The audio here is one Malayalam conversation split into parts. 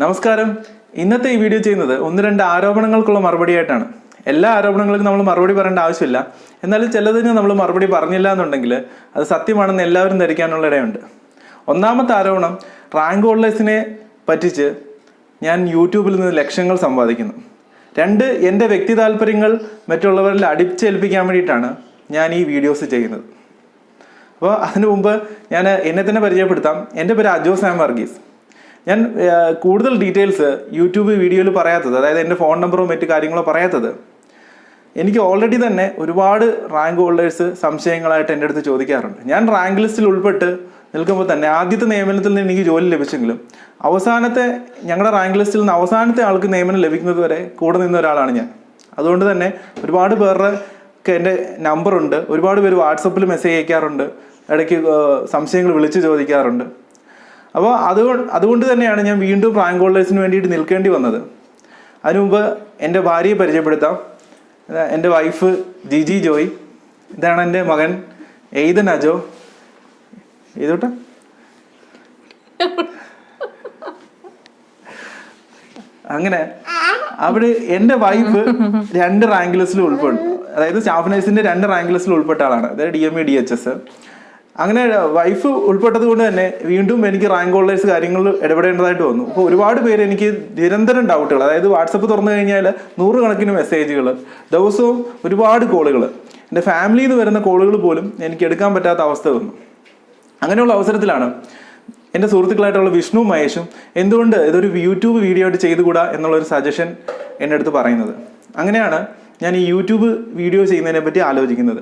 നമസ്കാരം. ഇന്നത്തെ ഈ വീഡിയോ ചെയ്യുന്നത് ഒന്ന് രണ്ട് ആരോപണങ്ങൾക്കുള്ള മറുപടിയായിട്ടാണ്. എല്ലാ ആരോപണങ്ങൾക്കും നമ്മൾ മറുപടി പറയേണ്ട ആവശ്യമില്ല. എന്നാലും ചിലതിന് നമ്മൾ മറുപടി പറഞ്ഞില്ല എന്നുണ്ടെങ്കിൽ അത് സത്യമാണെന്ന് എല്ലാവരും ധരിക്കാനുള്ള ഇടയുണ്ട്. ഒന്നാമത്തെ ആരോപണം റാങ്ക് ഹോൾഡേഴ്സിനെ പറ്റിച്ച് ഞാൻ യൂട്യൂബിൽ നിന്ന് ലക്ഷങ്ങൾ സമ്പാദിക്കുന്നു. രണ്ട് എന്റെ വ്യക്തി താല്പര്യങ്ങൾ മറ്റുള്ളവരിൽ അടിച്ചേൽപ്പിക്കാൻ വേണ്ടിയിട്ടാണ് ഞാൻ ഈ വീഡിയോസ് ചെയ്യുന്നത്. അപ്പോൾ അതിനു മുമ്പ് ഞാൻ എന്നെ തന്നെ പരിചയപ്പെടുത്താം. എന്റെ പേര് അജോ സാം വർഗീസ്. ഞാൻ കൂടുതൽ ഡീറ്റെയിൽസ് യൂട്യൂബ് വീഡിയോയിൽ പറയാത്തത് അതായത് എന്റെ ഫോൺ നമ്പറോ മറ്റു കാര്യങ്ങളോ പറയാത്തത് എനിക്ക് ഓൾറെഡി തന്നെ ഒരുപാട് റാങ്ക് ഹോൾഡേഴ്സ് സംശയങ്ങളായിട്ട് എന്റെ അടുത്ത് ചോദിക്കാറുണ്ട്. ഞാൻ റാങ്ക് ലിസ്റ്റിൽ ഉൾപ്പെട്ട് നിൽക്കുമ്പോൾ തന്നെ ആദ്യത്തെ നിയമനത്തിൽ നിന്ന് എനിക്ക് ജോലി ലഭിച്ചെങ്കിലും അവസാനത്തെ ഞങ്ങളുടെ റാങ്ക് ലിസ്റ്റിൽ നിന്ന് അവസാനത്തെ ആൾക്ക് നിയമനം ലഭിക്കുന്നത് വരെ കൂടെ നിന്ന ഒരാളാണ് ഞാൻ. അതുകൊണ്ട് തന്നെ ഒരുപാട് പേരുടെ ഒക്കെ എന്റെ നമ്പറുണ്ട് ഒരുപാട് പേര് വാട്സപ്പിൽ മെസ്സേജ് അയക്കാറുണ്ട് ഇടയ്ക്ക് സംശയങ്ങൾ വിളിച്ച് ചോദിക്കാറുണ്ട്. അപ്പോൾ അതുകൊണ്ട് അതുകൊണ്ട് തന്നെയാണ് ഞാൻ വീണ്ടും റാങ്ക് ഹോൾഡേഴ്സിന് വേണ്ടിയിട്ട് നിൽക്കേണ്ടി വന്നത്. അതിനു മുമ്പ് എന്റെ ഭാര്യയെ പരിചയപ്പെടുത്താം. എന്റെ വൈഫ് ജിജി ജോയ് ഇതാണ് എന്റെ മകൻ എയ്തൻ അജോ. എഴുതോട്ടെ? അങ്ങനെ അവിടെ എന്റെ വൈഫ് രണ്ട് റാങ്ക് ലിസ്റ്റിൽ അതായത് സ്റ്റാഫ് നഴ്സിന്റെ രണ്ട് റാങ്ക് ലിസ്റ്റിൽ ഉൾപ്പെട്ട ആളാണ്. അതായത് D M E D H S. അങ്ങനെ വൈഫ് ഉൾപ്പെട്ടത് കൊണ്ട് തന്നെ വീണ്ടും എനിക്ക് റാങ്ക് ഹോൾഡേഴ്സ് കാര്യങ്ങളിൽ ഇടപെടേണ്ടതായിട്ട് വന്നു. അപ്പോൾ ഒരുപാട് പേര് എനിക്ക് നിരന്തരം ഡൗട്ടുകൾ അതായത് വാട്സപ്പ് തുറന്നു കഴിഞ്ഞാൽ നൂറുകണക്കിന് മെസ്സേജുകൾ ദിവസവും ഒരുപാട് കോളുകൾ എന്റെ ഫാമിലിയിൽ നിന്ന് വരുന്ന കോളുകൾ പോലും എനിക്ക് എടുക്കാൻ പറ്റാത്ത അവസ്ഥ വന്നു. അങ്ങനെയുള്ള അവസരത്തിലാണ് എന്റെ സുഹൃത്തുക്കളായിട്ടുള്ള വിഷ്ണു മഹേഷും എന്തുകൊണ്ട് ഇതൊരു യൂട്യൂബ് വീഡിയോ ആയിട്ട് ചെയ്തുകൂടാ എന്നുള്ളൊരു സജഷൻ എന്റെ അടുത്ത് പറയുന്നത്. അങ്ങനെയാണ് ഞാൻ ഈ യൂട്യൂബ് വീഡിയോ ചെയ്യുന്നതിനെ പറ്റി ആലോചിക്കുന്നത്.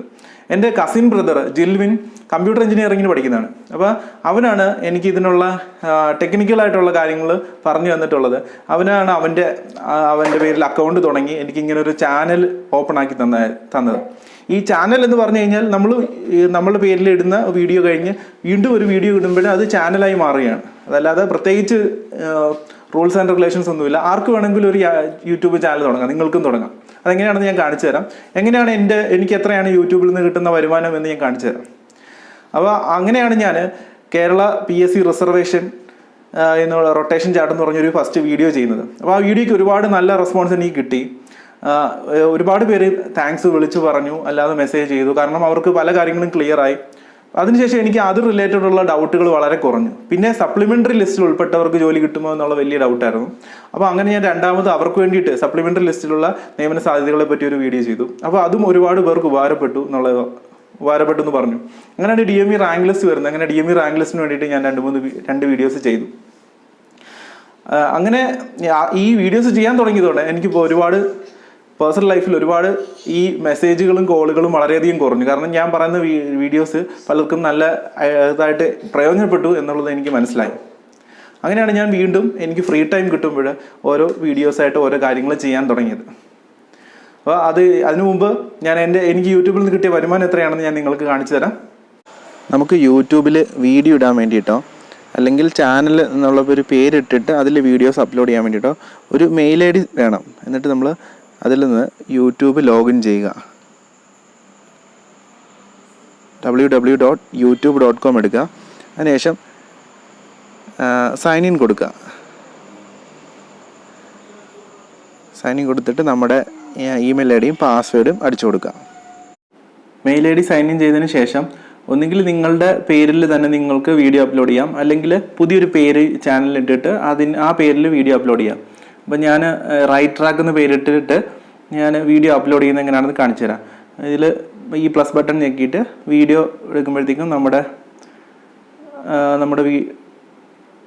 എന്റെ കസിൻ ബ്രദർ ജിൽവിൻ കമ്പ്യൂട്ടർ എഞ്ചിനീയറിംഗിന് പഠിക്കുന്നതാണ്. അപ്പോൾ അവനാണ് എനിക്ക് ഇതിനുള്ള ടെക്നിക്കലായിട്ടുള്ള കാര്യങ്ങൾ പറഞ്ഞു തന്നിട്ടുള്ളത്. അവനാണ് അവന്റെ അവന്റെ പേരിൽ അക്കൗണ്ട് തുടങ്ങി എനിക്ക് ഇങ്ങനെ ഒരു ചാനൽ ഓപ്പൺ ആക്കി തന്ന തന്നത്. ഈ ചാനൽ എന്ന് പറഞ്ഞു കഴിഞ്ഞാൽ നമ്മൾ നമ്മളുടെ പേരിൽ ഇടുന്ന വീഡിയോ കഴിഞ്ഞ് വീണ്ടും ഒരു വീഡിയോ ഇടുമ്പോഴേ അത് ചാനലായി മാറുകയാണ്. അതല്ലാതെ പ്രത്യേകിച്ച് റൂൾസ് ആൻഡ് റെഗുലേഷൻസ് ഒന്നുമില്ല. ആർക്ക് വേണമെങ്കിലും ഒരു യൂട്യൂബ് ചാനൽ തുടങ്ങാം. നിങ്ങൾക്കും തുടങ്ങാം. അതെങ്ങനെയാണെന്ന് ഞാൻ കാണിച്ചു തരാം. എങ്ങനെയാണ് എന്റെ എനിക്ക് എത്രയാണ് യൂട്യൂബിൽ നിന്ന് കിട്ടുന്ന വരുമാനം എന്ന് ഞാൻ കാണിച്ചു തരാം. അപ്പോൾ അങ്ങനെയാണ് ഞാൻ Kerala P S C reservation എന്നുള്ള റൊട്ടേഷൻ ചാർട്ട് എന്ന് പറഞ്ഞൊരു ഫസ്റ്റ് വീഡിയോ ചെയ്യുന്നത്. അപ്പോൾ ആ വീഡിയോയ്ക്ക് ഒരുപാട് നല്ല റെസ്പോൺസ് എനിക്ക് കിട്ടി. ഒരുപാട് പേര് താങ്ക്സ് വിളിച്ചു പറഞ്ഞു അല്ലാതെ മെസ്സേജ് ചെയ്തു. കാരണം അവർക്ക് പല കാര്യങ്ങളും ക്ലിയറായി അതിനുശേഷം എനിക്ക് അത് റിലേറ്റഡ് ഉള്ള ഡൗട്ടുകൾ വളരെ കുറഞ്ഞു. പിന്നെ സപ്ലിമെന്ററി ലിസ്റ്റിൽ ഉൾപ്പെട്ടവർക്ക് ജോലി കിട്ടുമോ എന്നുള്ള വലിയ ഡൗട്ടായിരുന്നു അപ്പോൾ അങ്ങനെ ഞാൻ രണ്ടാമത് അവർക്ക് വേണ്ടിയിട്ട് സപ്ലിമെന്ററി ലിസ്റ്റിലുള്ള നിയമന സാധ്യതകളെ പറ്റി ഒരു വീഡിയോ ചെയ്തു. അപ്പോൾ അതും ഒരുപാട് പേർക്ക് ഉപകാരപ്പെട്ടു എന്നുള്ളത് ഉപകാരപ്പെട്ടു എന്ന് പറഞ്ഞു. അങ്ങനെയാണ് D M E rank list വരുന്നത്. അങ്ങനെ ഡി എം ഇ റാങ്ക് ലിസ്റ്റിന് വേണ്ടിയിട്ട് ഞാൻ രണ്ട് മൂന്ന് രണ്ട് വീഡിയോസ് ചെയ്തു. അങ്ങനെ ഈ വീഡിയോസ് ചെയ്യാൻ തുടങ്ങിയതോടെ എനിക്കിപ്പോൾ ഒരുപാട് പേഴ്സണൽ ലൈഫിൽ ഒരുപാട് ഈ മെസ്സേജുകളും കോളുകളും വളരെയധികം കുറഞ്ഞു. കാരണം ഞാൻ പറയുന്ന വീഡിയോസ് പലർക്കും നല്ല ഇതായിട്ട് പ്രയോജനപ്പെട്ടു എന്നുള്ളത് എനിക്ക് മനസ്സിലായി. അങ്ങനെയാണ് ഞാൻ വീണ്ടും എനിക്ക് ഫ്രീ ടൈം കിട്ടുമ്പോൾ ഓരോ വീഡിയോസായിട്ട് ഓരോ കാര്യങ്ങൾ ചെയ്യാൻ തുടങ്ങിയത്. അപ്പോൾ അത് അതിനു മുമ്പ് ഞാൻ എന്റെ എനിക്ക് യൂട്യൂബിൽ നിന്ന് കിട്ടിയ വരുമാനം എത്രയാണെന്ന് ഞാൻ നിങ്ങൾക്ക് കാണിച്ചു തരാം. നമുക്ക് യൂട്യൂബിൽ വീഡിയോ ഇടാൻ വേണ്ടിയിട്ടോ അല്ലെങ്കിൽ ചാനൽ എന്നുള്ള ഒരു പേരിട്ടിട്ട് അതിൽ വീഡിയോസ് അപ്ലോഡ് ചെയ്യാൻ വേണ്ടിയിട്ടോ ഒരു മെയിൽ ഐ ഡി വേണം. എന്നിട്ട് നമ്മൾ അതിൽ നിന്ന് യൂട്യൂബ് ലോഗിൻ ചെയ്യുക. W W dot YouTube dot com എടുക്കുക. അതിനുശേഷം സൈൻ ഇൻ കൊടുക്കുക. സൈൻ ഇൻ കൊടുത്തിട്ട് നമ്മുടെ ഇമെയിൽ ഐ ഡിയും പാസ്വേഡും അടിച്ചു കൊടുക്കുക. Mail I D sign in ചെയ്തതിന് ശേഷം ഒന്നുകിൽ നിങ്ങളുടെ പേരിൽ തന്നെ നിങ്ങൾക്ക് വീഡിയോ അപ്ലോഡ് ചെയ്യാം. അല്ലെങ്കിൽ പുതിയൊരു പേര് ചാനലിൽ ഇട്ടിട്ട് അതിന് ആ പേരിൽ വീഡിയോ അപ്ലോഡ് ചെയ്യാം. അപ്പം ഞാൻ റൈറ്റ് ട്രാക്ക് എന്ന് പേരിട്ടിട്ട് ഞാൻ വീഡിയോ അപ്ലോഡ് ചെയ്യുന്നത് എങ്ങനെയാണെന്ന് കാണിച്ചു തരാം. ഇതിൽ ഈ പ്ലസ് ബട്ടൺ ഞെക്കിയിട്ട് വീഡിയോ എടുക്കുമ്പോഴത്തേക്കും നമ്മുടെ നമ്മുടെ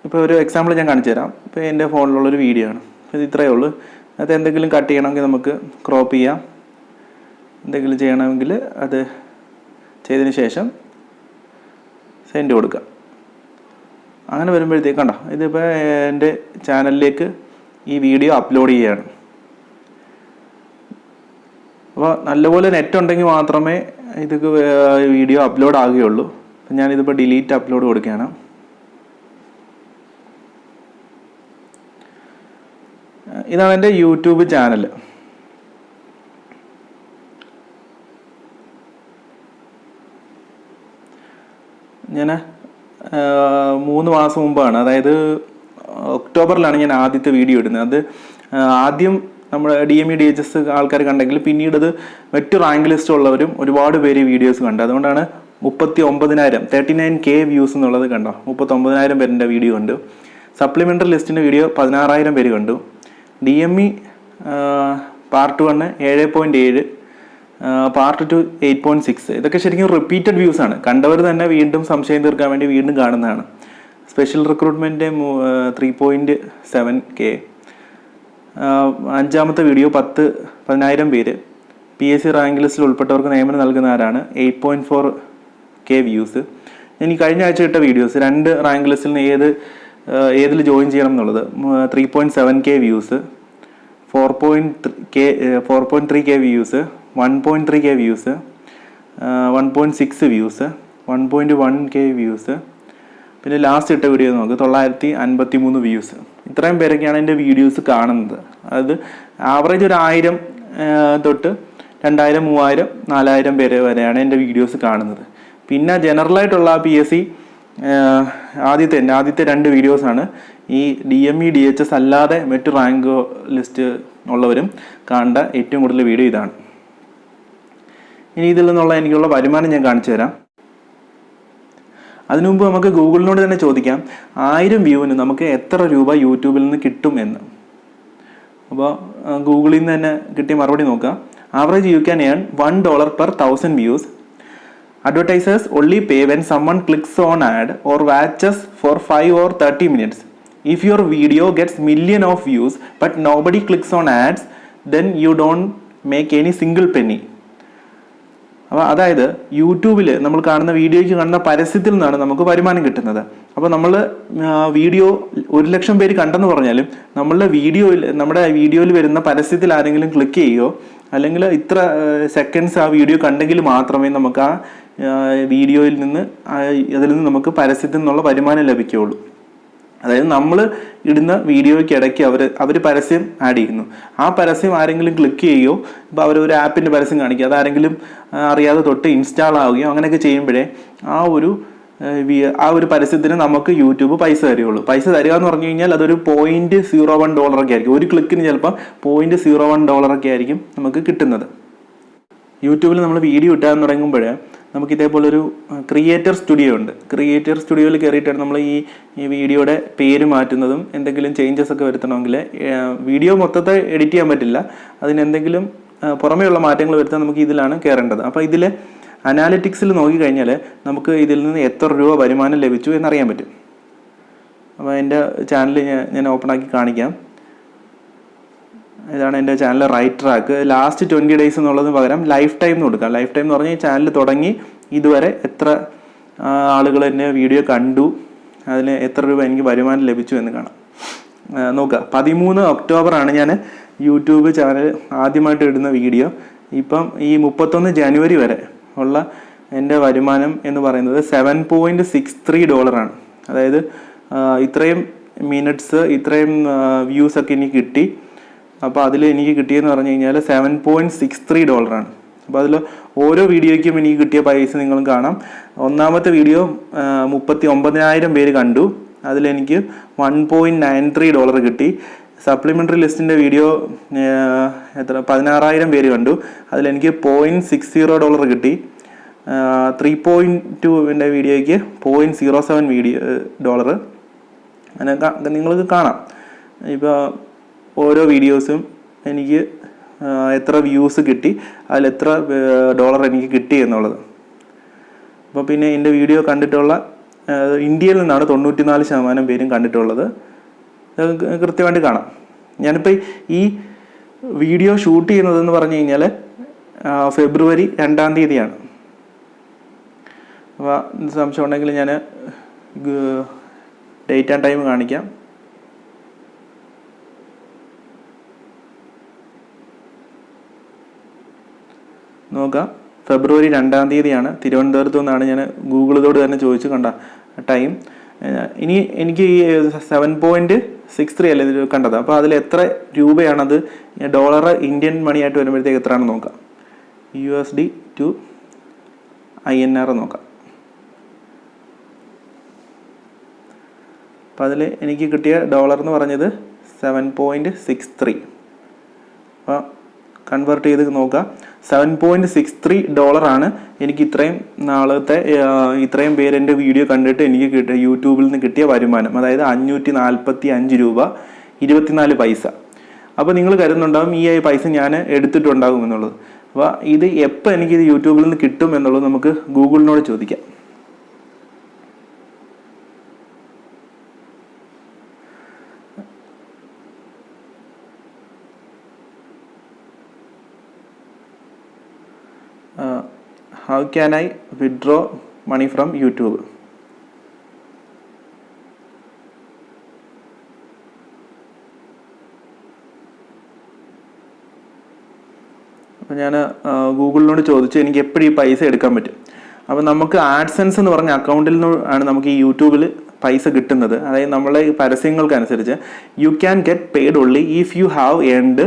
ഇപ്പോൾ ഒരു എക്സാമ്പിൾ ഞാൻ കാണിച്ചു തരാം. ഇപ്പോൾ എന്റെ ഫോണിലുള്ളൊരു വീഡിയോ ആണ്. ഇത് ഇത്രയേ ഉള്ളൂ. അത് എന്തെങ്കിലും കട്ട് ചെയ്യണമെങ്കിൽ നമുക്ക് ക്രോപ്പ് ചെയ്യാം. എന്തെങ്കിലും ചെയ്യണമെങ്കിൽ അത് ചെയ്തതിന് ശേഷം സെൻഡ് കൊടുക്കുക അങ്ങനെ വരുമ്പോഴത്തേക്ക് കണ്ടോ ഇതിപ്പോൾ എന്റെ ചാനലിലേക്ക് ഈ വീഡിയോ അപ്ലോഡ് ചെയ്യുകയാണ് അപ്പോൾ നല്ലപോലെ നെറ്റ് ഉണ്ടെങ്കിൽ മാത്രമേ ഇത് വീഡിയോ അപ്ലോഡ് ആകുകയുള്ളൂ. ഞാനിതിപ്പോൾ ഡിലീറ്റ് അപ്ലോഡ് കൊടുക്കുകയാണ്. ഇതാണ് എന്റെ യൂട്യൂബ് ചാനൽ. ഞാൻ മൂന്ന് മാസം മുമ്പാണ് അതായത് ഒക്ടോബറിലാണ് ഞാൻ ആദ്യത്തെ വീഡിയോ ഇടുന്നത്. അത് ആദ്യം നമ്മൾ D M E D H S ആൾക്കാർ കണ്ടെങ്കിൽ പിന്നീട് അത് മറ്റു റാങ്ക് ലിസ്റ്റ് ഉള്ളവരും ഒരുപാട് പേര് വീഡിയോസ് കണ്ടു. അതുകൊണ്ടാണ് മുപ്പത്തി ഒമ്പതിനായിരം തേർട്ടി നയൻ കെ വ്യൂസ് എന്നുള്ളത് കണ്ടോ? മുപ്പത്തി ഒമ്പതിനായിരം പേരിന്റെ വീഡിയോ കണ്ടു. സപ്ലിമെന്ററി ലിസ്റ്റിന്റെ വീഡിയോ പതിനാറായിരം പേര് കണ്ടു. D M E part one ഏഴ് പോയിന്റ് ഏഴ് part two eight point six ഇതൊക്കെ ശരിക്കും റിപ്പീറ്റഡ് വ്യൂസ് ആണ്. കണ്ടവർ തന്നെ വീണ്ടും സംശയം തീർക്കാൻ വേണ്ടി വീണ്ടും കാണുന്നതാണ്. Special recruitment three point seven K അഞ്ചാമത്തെ വീഡിയോ പത്ത് പതിനായിരം പേര്. പി എസ് സി റാങ്ക് ലിസ്റ്റിൽ ഉൾപ്പെട്ടവർക്ക് നിയമനം നൽകുന്ന ആരാണ്? Eight point four K views ഇനി കഴിഞ്ഞ ആഴ്ച ഇട്ട വീഡിയോസ് രണ്ട് റാങ്ക് ലിസ്റ്റിൽ നിന്ന് ഏത് ഏതിൽ ജോയിൻ ചെയ്യണം എന്നുള്ളത്. Three point seven K views four point K four point three K views one point three K views one point six views one point one K views പിന്നെ ലാസ്റ്റ് ഇട്ട വീഡിയോ നോക്ക് തൊള്ളായിരത്തി അൻപത്തി മൂന്ന് വ്യൂസ് ഇത്രയും പേരൊക്കെയാണ് എന്റെ വീഡിയോസ് കാണുന്നത്. അതായത് ആവറേജ് ഒരു ആയിരം തൊട്ട് രണ്ടായിരം മൂവായിരം നാലായിരം പേര് വരെയാണ് എന്റെ വീഡിയോസ് കാണുന്നത്. പിന്നെ ജനറലായിട്ടുള്ള പി എസ് സി ആദ്യത്തെ എന്റെ ആദ്യത്തെ രണ്ട് വീഡിയോസാണ് ഈ D M E D H S അല്ലാതെ മറ്റു റാങ്ക് ലിസ്റ്റ് ഉള്ളവരും കാണേണ്ട ഏറ്റവും കൂടുതൽ വീഡിയോ ഇതാണ്. ഇനി ഇതിൽ നിന്നുള്ള എനിക്കുള്ള വരുമാനം ഞാൻ കാണിച്ചു തരാം. അതിനുമുമ്പ് നമുക്ക് ഗൂഗിളിനോട് തന്നെ ചോദിക്കാം ആയിരം വ്യൂവിന് നമുക്ക് എത്ര രൂപ യൂട്യൂബിൽ നിന്ന് കിട്ടും എന്ന്? അപ്പോൾ ഗൂഗിളിൽ നിന്ന് തന്നെ കിട്ടിയ മറുപടി നോക്കാം. Average you can earn one dollar per thousand views advertisers only pay when someone clicks on ad or watches for 5 or 30 minutes. If your video gets million of views but nobody clicks on ads, then you don't make any single penny. അപ്പോൾ അതായത് യൂട്യൂബിൽ നമ്മൾ കാണുന്ന വീഡിയോയ്ക്ക് കാണുന്ന പരസ്യത്തിൽ നിന്നാണ് നമുക്ക് വരുമാനം കിട്ടുന്നത് അപ്പോൾ നമ്മൾ വീഡിയോ ഒരു ലക്ഷം പേര് കണ്ടെന്ന് പറഞ്ഞാലും നമ്മളുടെ വീഡിയോയിൽ നമ്മുടെ വീഡിയോയിൽ വരുന്ന പരസ്യത്തിൽ ആരെങ്കിലും ക്ലിക്ക് ചെയ്യുകയോ അല്ലെങ്കിൽ ഇത്ര സെക്കൻഡ്സ് ആ വീഡിയോ കണ്ടെങ്കിൽ മാത്രമേ നമുക്ക് ആ, വീഡിയോയിൽ നിന്ന് അതിൽ നിന്ന് നമുക്ക് പരസ്യത്തിൽ നിന്നുള്ള വരുമാനം ലഭിക്കുകയുള്ളൂ. അതായത് നമ്മൾ ഇടുന്ന വീഡിയോയ്ക്ക് ഇടയ്ക്ക് അവർ അവർ പരസ്യം ആഡ് ചെയ്യുന്നു. ആ പരസ്യം ആരെങ്കിലും ക്ലിക്ക് ചെയ്യുകയോ ഇപ്പോൾ അവർ ഒരു ആപ്പിന്റെ പരസ്യം കാണിക്കുക അതാരെങ്കിലും അറിയാതെ തൊട്ട് ഇൻസ്റ്റാൾ ആവുകയോ അങ്ങനെയൊക്കെ ചെയ്യുമ്പോഴേ ആ ഒരു ആ, ഒരു പരസ്യത്തിന് നമുക്ക് യൂട്യൂബ് പൈസ തരികയുള്ളൂ. പൈസ തരിക എന്ന് പറഞ്ഞു കഴിഞ്ഞാൽ അതൊരു പോയിന്റ് സീറോ വൺ ഡോളറൊക്കെ ആയിരിക്കും. ഒരു ക്ലിക്കിന് ചിലപ്പോൾ പോയിന്റ് സീറോ വൺ ഡോളറൊക്കെ ആയിരിക്കും നമുക്ക് കിട്ടുന്നത്. യൂട്യൂബിൽ നമ്മൾ വീഡിയോ ഇട്ടാൻ തുടങ്ങുമ്പോൾ നമുക്ക് ഇതേപോലെ ഒരു ക്രിയേറ്റർ സ്റ്റുഡിയോ ഉണ്ട് ക്രിയേറ്റർ സ്റ്റുഡിയോയിൽ കയറിയിട്ടാണ് നമ്മൾ ഈ ഈ വീഡിയോയുടെ പേര് മാറ്റുന്നതും എന്തെങ്കിലും ചേഞ്ചസ് ഒക്കെ വരുത്തണമെങ്കിൽ വീഡിയോ മൊത്തത്തെ എഡിറ്റ് ചെയ്യാൻ പറ്റില്ല. അതിനെന്തെങ്കിലും പുറമേയുള്ള മാറ്റങ്ങൾ വരുത്താൻ നമുക്ക് ഇതിലാണ് കയറേണ്ടത്. അപ്പോൾ ഇതിൽ അനാലിറ്റിക്സിൽ നോക്കിക്കഴിഞ്ഞാൽ നമുക്ക് ഇതിൽ നിന്ന് എത്ര രൂപ വരുമാനം ലഭിച്ചു എന്നറിയാൻ പറ്റും. അപ്പോൾ എന്റെ ചാനൽ ഞാൻ ഓപ്പൺ ആക്കി കാണിക്കാം. ഇതാണ് എന്റെ channel right track last twenty days എന്നുള്ളതിന് പകരം ലൈഫ് ടൈം എന്ന് കൊടുക്കാം. ലൈഫ് ടൈം എന്ന് പറഞ്ഞാൽ ഈ ചാനൽ തുടങ്ങി ഇതുവരെ എത്ര ആളുകൾ എന്റെ വീഡിയോ കണ്ടു അതിന് എത്ര രൂപ എനിക്ക് വരുമാനം ലഭിച്ചു എന്ന് കാണാം. നോക്കുക. പതിമൂന്ന് ഒക്ടോബറാണ് ഞാൻ യൂട്യൂബ് ചാനൽ ആദ്യമായിട്ട് ഇടുന്ന വീഡിയോ ഇപ്പം ഈ മുപ്പത്തൊന്ന് ജനുവരി വരെ ഉള്ള എന്റെ വരുമാനം എന്ന് പറയുന്നത് സെവൻ പോയിന്റ് സിക്സ് ത്രീ ഡോളറാണ് അതായത് ഇത്രയും മിനിറ്റ്സ് ഇത്രയും വ്യൂസ് ഒക്കെ കിട്ടി. അപ്പോൾ അതിൽ എനിക്ക് കിട്ടിയെന്ന് പറഞ്ഞു കഴിഞ്ഞാൽ സെവൻ പോയിന്റ് സിക്സ് ത്രീ ഡോളറാണ് അപ്പോൾ അതിൽ ഓരോ വീഡിയോയ്ക്കും എനിക്ക് കിട്ടിയ പൈസ നിങ്ങളും കാണാം. ഒന്നാമത്തെ വീഡിയോ മുപ്പത്തി ഒമ്പതിനായിരം പേര് കണ്ടു. അതിലെനിക്ക് one point nine three dollar കിട്ടി. സപ്ലിമെന്ററി ലിസ്റ്റിന്റെ വീഡിയോ എത്ര? പതിനാറായിരം പേര് കണ്ടു. അതിലെനിക്ക് പോയിന്റ് സിക്സ് സീറോ ഡോളർ കിട്ടി. ത്രീ പോയിന്റ് ടുവിന്റെ വീഡിയോയ്ക്ക് point zero seven video dollar അങ്ങനെ നിങ്ങൾക്ക് കാണാം. ഇപ്പോൾ ഓരോ വീഡിയോസും എനിക്ക് എത്ര വ്യൂസ് കിട്ടി അതിൽ എത്ര ഡോളർ എനിക്ക് കിട്ടി എന്നുള്ളത്. അപ്പോൾ പിന്നെ എന്റെ വീഡിയോ കണ്ടിട്ടുള്ള ഇന്ത്യയിൽ നിന്നാണ് തൊണ്ണൂറ്റിനാല് ശതമാനം പേരും കണ്ടിട്ടുള്ളത്. കൃത്യമായിട്ട് കാണാം. ഞാനിപ്പോൾ ഈ വീഡിയോ ഷൂട്ട് ചെയ്യുന്നതെന്ന് പറഞ്ഞു കഴിഞ്ഞാൽ ഫെബ്രുവരി രണ്ടാം തീയതിയാണ്. അപ്പോൾ സംശയം ഉണ്ടെങ്കിൽ ഞാൻ ഡേറ്റ് ആൻഡ് ടൈം കാണിക്കാം. നോക്കാം. ഫെബ്രുവരി രണ്ടാം തീയതിയാണ്. തിരുവനന്തപുരത്തു നിന്നാണ് ഞാൻ ഗൂഗിളിലോട് തന്നെ ചോദിച്ചു. കണ്ട ടൈം. ഇനി എനിക്ക് ഈ സെവൻ പോയിന്റ് സിക്സ് ത്രീ അല്ലേ ഇതിൽ കണ്ടത്? അപ്പോൾ അതിൽ എത്ര രൂപയാണത്? ഡോളർ ഇന്ത്യൻ മണി ആയിട്ട് വരുമ്പോഴത്തേക്ക് എത്രയാണെന്ന് നോക്കാം. U S D to I N R നോക്കാം. അപ്പോൾ അതിൽ എനിക്ക് കിട്ടിയ ഡോളർ എന്ന് പറഞ്ഞത് സെവൻ പോയിന്റ് സിക്സ് ത്രീ. അപ്പോൾ കൺവേർട്ട് ചെയ്ത് നോക്കുക സെവൻ പോയിന്റ് സിക്സ് ത്രീ ഡോളറാണ് എനിക്ക് ഇത്രയും നാളത്തെ ഇത്രയും പേര് എന്റെ വീഡിയോ കണ്ടിട്ട് എനിക്ക് കിട്ടിയ യൂട്യൂബിൽ നിന്ന് കിട്ടിയ വരുമാനം അതായത് അഞ്ഞൂറ്റി നാൽപ്പത്തി അഞ്ച് രൂപ ഇരുപത്തിനാല് പൈസ. അപ്പോൾ നിങ്ങൾ കരുതുന്നുണ്ടാവും ഈ പൈസ ഞാൻ എടുത്തിട്ടുണ്ടാകും എന്നുള്ളത്. അപ്പോൾ ഇത് എപ്പോൾ എനിക്കിത് യൂട്യൂബിൽ നിന്ന് കിട്ടും എന്നുള്ളത് നമുക്ക് ഗൂഗിളിനോട് ചോദിക്കാം. How can I withdraw money from YouTube. അപ്പോൾ ഞാൻ ഗൂഗിളിനോട് ചോദിച്ചു എനിക്ക് എപ്പോഴും ഈ പൈസ എടുക്കാൻ പറ്റും. അപ്പോൾ നമുക്ക് ആഡ്സെൻസ് എന്ന് പറഞ്ഞ അക്കൗണ്ടിൽ നിന്നാണ് നമുക്ക് ഈ യൂട്യൂബിൽ പൈസ കിട്ടുന്നത്. അതായത് നമ്മളെ പരസ്യങ്ങൾക്കനുസരിച്ച് you can get paid only if you have earned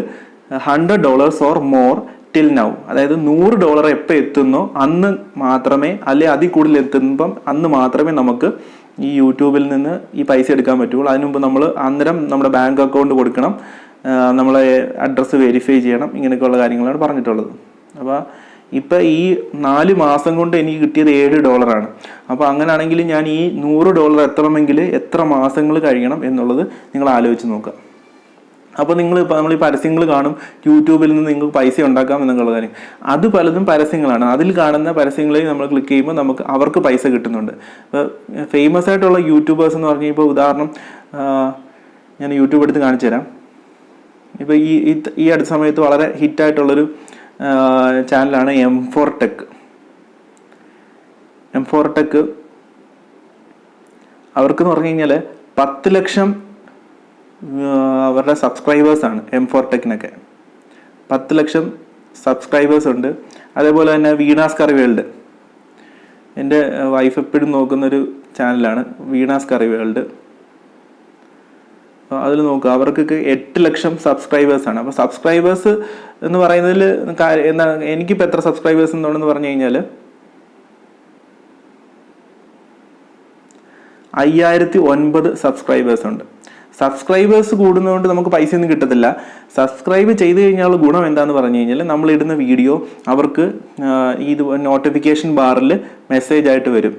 hundred dollars or more till now അതായത് നൂറ് ഡോളർ എപ്പോൾ എത്തുന്നോ അന്ന് മാത്രമേ അല്ലെ അതിൽ കൂടുതൽ എത്തുമ്പം അന്ന് മാത്രമേ നമുക്ക് ഈ യൂട്യൂബിൽ നിന്ന് ഈ പൈസ എടുക്കാൻ പറ്റുള്ളൂ. അതിനുമുമ്പ് നമ്മൾ അന്നേരം നമ്മുടെ ബാങ്ക് അക്കൗണ്ട് കൊടുക്കണം. നമ്മളെ അഡ്രസ്സ് വെരിഫൈ ചെയ്യണം. ഇങ്ങനെയൊക്കെയുള്ള കാര്യങ്ങളാണ് പറഞ്ഞിട്ടുള്ളത്. അപ്പോൾ ഇപ്പം ഈ നാല് മാസം കൊണ്ട് എനിക്ക് കിട്ടിയത് ഏഴ് ഡോളറാണ് അപ്പോൾ അങ്ങനെയാണെങ്കിൽ ഞാൻ ഈ നൂറ് ഡോളർ എത്തണമെങ്കിൽ എത്ര മാസങ്ങൾ കഴിയണം എന്നുള്ളത് നിങ്ങൾ ആലോചിച്ച് നോക്കുക. അപ്പോൾ നിങ്ങൾ ഇപ്പോൾ നമ്മൾ ഈ പരസ്യങ്ങൾ കാണും യൂട്യൂബിൽ നിന്ന് നിങ്ങൾക്ക് പൈസ ഉണ്ടാക്കാം എന്നുള്ള കാര്യം. അത് പലതും പരസ്യങ്ങളാണ്. അതിൽ കാണുന്ന പരസ്യങ്ങളിൽ നമ്മൾ ക്ലിക്ക് ചെയ്യുമ്പോൾ നമുക്ക് അവർക്ക് പൈസ കിട്ടുന്നുണ്ട്. ഇപ്പോൾ ഫേമസ് ആയിട്ടുള്ള യൂട്യൂബേഴ്സ് എന്ന് പറഞ്ഞാൽ ഇപ്പോൾ ഉദാഹരണം ഞാൻ യൂട്യൂബ് എടുത്ത് കാണിച്ചു തരാം. ഇപ്പോൾ ഈ ഈ- അടുത്ത സമയത്ത് വളരെ ഹിറ്റായിട്ടുള്ളൊരു ചാനലാണ് M four Tech M four Tech അവർക്കെന്ന് പറഞ്ഞു കഴിഞ്ഞാൽ പത്ത് ലക്ഷം അവരുടെ സബ്സ്ക്രൈബേഴ്സാണ് എം ഫോർ ടെക്കിനൊക്കെ പത്ത് ലക്ഷം സബ്സ്ക്രൈബേഴ്സ് ഉണ്ട്. അതേപോലെ തന്നെ വീണാസ് കറി വേൾഡ് എന്റെ വൈഫ് എപ്പോഴും നോക്കുന്നൊരു ചാനലാണ് വീണാസ് കറി വേൾഡ് അതിൽ നോക്കുക അവർക്കൊക്കെ എട്ട് ലക്ഷം സബ്സ്ക്രൈബേഴ്സാണ് അപ്പോൾ സബ്സ്ക്രൈബേഴ്സ് എന്ന് പറയുന്നതിൽ എന്താ എനിക്കിപ്പോൾ എത്ര സബ്സ്ക്രൈബേഴ്സ് ഉണ്ടെന്ന് പറഞ്ഞു കഴിഞ്ഞാൽ അയ്യായിരത്തി ഒൻപത് സബ്സ്ക്രൈബേഴ്സ് ഉണ്ട്. സബ്സ്ക്രൈബേഴ്സ് കൂടുന്നതുകൊണ്ട് നമുക്ക് പൈസ ഒന്നും കിട്ടത്തില്ല. സബ്സ്ക്രൈബ് ചെയ്ത് കഴിഞ്ഞാൽ ഗുണം എന്താണെന്ന് പറഞ്ഞു കഴിഞ്ഞാൽ നമ്മൾ ഇടുന്ന വീഡിയോ അവർക്ക് ഈ നോട്ടിഫിക്കേഷൻ ബാറിൽ മെസ്സേജ് ആയിട്ട് വരും.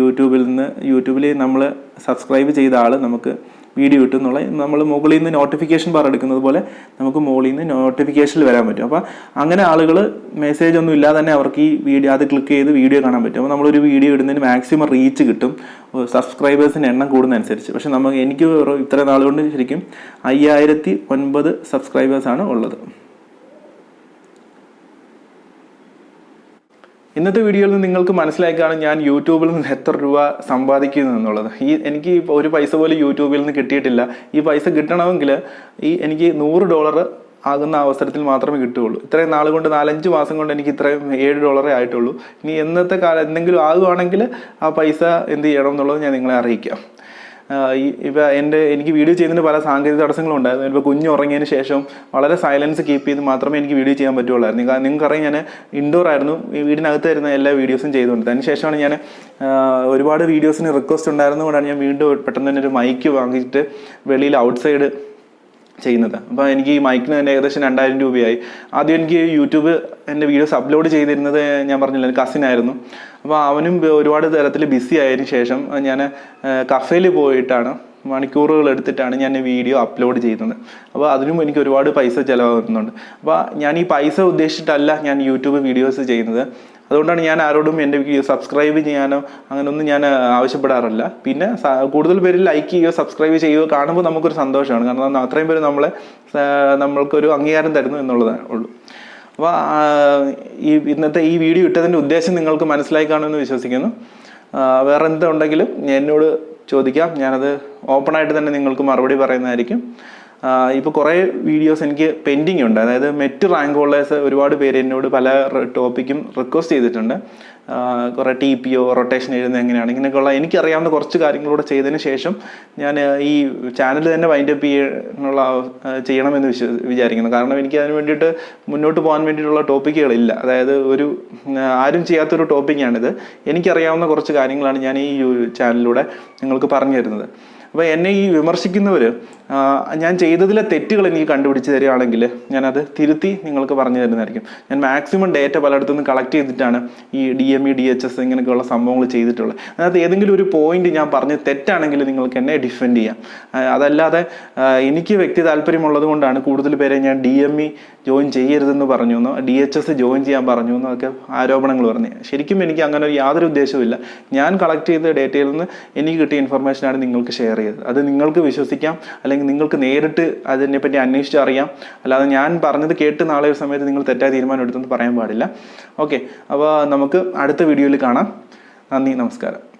യൂട്യൂബിൽ നിന്ന് യൂട്യൂബിൽ നമ്മൾ സബ്സ്ക്രൈബ് ചെയ്ത ആൾ നമുക്ക് വീഡിയോ കിട്ടും എന്നുള്ള നമ്മൾ മുകളിൽ നിന്ന് നോട്ടിഫിക്കേഷൻ ബാർ എടുക്കുന്നത് പോലെ നമുക്ക് മുകളിൽ നിന്ന് നോട്ടിഫിക്കേഷനിൽ വരാൻ പറ്റും. അപ്പോൾ അങ്ങനെ ആളുകൾ മെസ്സേജ് ഒന്നും ഇല്ലാതെ തന്നെ അവർക്ക് ഈ വീഡിയോ അത് ക്ലിക്ക് ചെയ്ത് വീഡിയോ കാണാൻ പറ്റും. അപ്പോൾ നമ്മളൊരു വീഡിയോ ഇടുന്നതിന് മാക്സിമം റീച്ച് കിട്ടും. സബ്സ്ക്രൈബേഴ്സിന്റെ എണ്ണം കൂടുന്നതനുസരിച്ച്. പക്ഷെ നമുക്ക് എനിക്ക് ഇത്ര നാളുകൊണ്ട് ശരിക്കും അയ്യായിരത്തി ഒൻപത് സബ്സ്ക്രൈബേഴ്സാണ് ഉള്ളത്. ഇന്നത്തെ വീഡിയോയിൽ നിന്ന് നിങ്ങൾക്ക് മനസ്സിലാക്കാണ് ഞാൻ യൂട്യൂബിൽ നിന്ന് എത്ര രൂപ സമ്പാദിക്കുന്നു എന്നുള്ളത്. ഈ എനിക്ക് ഒരു പൈസ പോലും യൂട്യൂബിൽ നിന്ന് കിട്ടിയിട്ടില്ല. ഈ പൈസ കിട്ടണമെങ്കിൽ ഈ എനിക്ക് നൂറ് ഡോളർ ആകുന്ന അവസരത്തിൽ മാത്രമേ കിട്ടുകയുള്ളൂ. ഇത്രയും നാൾ കൊണ്ട് നാലഞ്ച് മാസം കൊണ്ട് എനിക്ക് ഇത്രയും ഏഴ് ഡോളറേ ആയിട്ടുള്ളൂ. ഇനി എന്നത്തെ കാലം എന്തെങ്കിലും ആകുവാണെങ്കിൽ ആ പൈസ എന്ത് ചെയ്യണം എന്നുള്ളത് ഞാൻ നിങ്ങളെ അറിയിക്കാം. ആഹ് ഈ ഇപ്പം എന്റെ എനിക്ക് വീഡിയോ ചെയ്യുന്നതിന് പല സാങ്കേതിക തടസ്സങ്ങളും ഉണ്ടായിരുന്നു. ഇപ്പോൾ കുഞ്ഞ് ഉറങ്ങിയതിന് ശേഷം വളരെ സൈലൻസ് കീപ്പ് ചെയ്ത് മാത്രമേ എനിക്ക് വീഡിയോ ചെയ്യാൻ പറ്റുള്ളായിരുന്നു നിങ്ങൾക്കറിയാം ഞാൻ ഇൻഡോർ ആയിരുന്നു. വീടിനകത്ത് വരുന്ന എല്ലാ വീഡിയോസും ചെയ്തുകൊണ്ട്. അതിന് ശേഷമാണ് ഞാൻ ഒരുപാട് വീഡിയോസിന് റിക്വസ്റ്റ് ഉണ്ടായിരുന്നതുകൊണ്ടാണ് ഞാൻ വീണ്ടും പെട്ടെന്ന് തന്നെ ഒരു മൈക്ക് വാങ്ങിയിട്ട് വെളിയിൽ ഔട്ട് സൈഡ് ചെയ്യുന്നത്. അപ്പോൾ എനിക്ക് ഈ മൈക്കിന് തന്നെ ഏകദേശം രണ്ടായിരം രൂപയായി. ആദ്യം എനിക്ക് യൂട്യൂബ് എന്റെ വീഡിയോസ് അപ്ലോഡ് ചെയ്തിരുന്നത് ഞാൻ പറഞ്ഞില്ല കസിൻ ആയിരുന്നു. അപ്പോൾ അവനും ഒരുപാട് തരത്തിൽ ബിസി ആയതിനു ശേഷം ഞാൻ കഫേയിൽ പോയിട്ടാണ് മണിക്കൂറുകൾ എടുത്തിട്ടാണ് ഞാൻ വീഡിയോ അപ്ലോഡ് ചെയ്യുന്നത് അപ്പോൾ അതിനും എനിക്ക് ഒരുപാട് പൈസ ചിലവാകുന്നുണ്ട്. അപ്പോൾ ഞാൻ ഈ പൈസ ഉദ്ദേശിച്ചിട്ടല്ല ഞാൻ യൂട്യൂബ് വീഡിയോസ് ചെയ്യുന്നത്. അതുകൊണ്ടാണ് ഞാൻ ആരോടും എന്റെ സബ്സ്ക്രൈബ് ചെയ്യാനോ അങ്ങനെയൊന്നും ഞാൻ ആവശ്യപ്പെടാറില്ല. പിന്നെ കൂടുതൽ പേര് ലൈക്ക് ചെയ്യുകയോ സബ്സ്ക്രൈബ് ചെയ്യുകയോ കാണുമ്പോൾ നമുക്കൊരു സന്തോഷമാണ്. കാരണം അത്രയും പേര് നമ്മളെ നമ്മൾക്കൊരു അംഗീകാരം തരുന്നു എന്നുള്ളതാണ് ഉള്ളൂ. അപ്പോൾ ഈ ഇന്നത്തെ ഈ വീഡിയോ ഇട്ടതിന്റെ ഉദ്ദേശം നിങ്ങൾക്ക് മനസ്സിലായി കാണുമെന്ന് വിശ്വസിക്കുന്നു. വേറെ എന്തുണ്ടെങ്കിലും എന്നോട് ചോദിക്കാം. ഞാനത് ഓപ്പണായിട്ട് തന്നെ നിങ്ങൾക്ക് മറുപടി പറയുന്നതായിരിക്കും. ഇപ്പോൾ കുറേ വീഡിയോസ് എനിക്ക് പെൻഡിങ് ഉണ്ട്. അതായത് മെറ്റ് റാങ്ക് ഹോൾഡേഴ്സ് ഒരുപാട് പേര് എന്നോട് പല ടോപ്പിക്കും റിക്വസ്റ്റ് ചെയ്തിട്ടുണ്ട്. കുറേ ടി പി ഒ റൊട്ടേഷൻ എഴുതുന്നത് എങ്ങനെയാണ്? ഇങ്ങനെയൊക്കെയുള്ള എനിക്കറിയാവുന്ന കുറച്ച് കാര്യങ്ങളൂടെ ചെയ്തതിന് ശേഷം ഞാൻ ഈ ചാനൽ തന്നെ വൈൻഡപ്പ് ചെയ്യാനുള്ള ചെയ്യണമെന്ന് വിശ്വ വിചാരിക്കുന്നു. കാരണം എനിക്ക് അതിന് വേണ്ടിയിട്ട് മുന്നോട്ട് പോകാൻ വേണ്ടിയിട്ടുള്ള ടോപ്പിക്കുകളില്ല അതായത് ഒരു ആരും ചെയ്യാത്തൊരു ടോപ്പിക്കാണിത് എനിക്കറിയാവുന്ന കുറച്ച് കാര്യങ്ങളാണ് ഞാൻ ഈ ചാനലിലൂടെ നിങ്ങൾക്ക് പറഞ്ഞു തരുന്നത് അപ്പോൾ എന്നെ ഈ വിമർശിക്കുന്നവർ ഞാൻ ചെയ്തതിലെ തെറ്റുകൾ എനിക്ക് കണ്ടുപിടിച്ച് തരികയാണെങ്കിൽ ഞാനത് തിരുത്തി നിങ്ങൾക്ക് പറഞ്ഞു തരുന്നതായിരിക്കും. ഞാൻ മാക്സിമം ഡേറ്റ പലയിടത്തു നിന്ന് കളക്ട് ചെയ്തിട്ടാണ് ഈ D M E D H S ഇങ്ങനെയൊക്കെയുള്ള സംഭവങ്ങൾ ചെയ്തിട്ടുള്ളത്. അതിനകത്ത് ഏതെങ്കിലും ഒരു പോയിന്റ് ഞാൻ പറഞ്ഞ് തെറ്റാണെങ്കിൽ നിങ്ങൾക്ക് എന്നെ ഡിഫെൻഡ് ചെയ്യാം. അതല്ലാതെ എനിക്ക് വ്യക്തി താല്പര്യമുള്ളത് കൊണ്ടാണ് കൂടുതൽ പേരെ ഞാൻ ഡി എം ഇ ജോയിൻ ചെയ്യരുതെന്ന് പറഞ്ഞു എന്നോ ഡി എച്ച് എസ് ജോയിൻ ചെയ്യാൻ പറഞ്ഞു എന്നോ ഒക്കെ ആരോപണങ്ങൾ പറഞ്ഞു. ശരിക്കും എനിക്ക് അങ്ങനെ യാതൊരു ഉദ്ദേശവുമില്ല. ഞാൻ കളക്ട് ചെയ്ത ഡേറ്റയിൽ നിന്ന് എനിക്ക് കിട്ടിയ ഇൻഫർമേഷനാണ് നിങ്ങൾക്ക് ഷെയർ ചെയ്തത് അത് നിങ്ങൾക്ക് വിശ്വസിക്കാം അല്ലെങ്കിൽ നിങ്ങൾക്ക് നേരിട്ട് അതിനെപ്പറ്റി അന്വേഷിച്ച് അറിയാം. അല്ലാതെ ഞാൻ പറഞ്ഞത് കേട്ട് നാളെ ഒരു സമയത്ത് നിങ്ങൾ തെറ്റായ തീരുമാനം എടുത്തെന്ന് പറയാൻ പാടില്ല. ഓക്കെ അപ്പോൾ നമുക്ക് അടുത്ത വീഡിയോയിൽ കാണാം. നന്ദി നമസ്കാരം.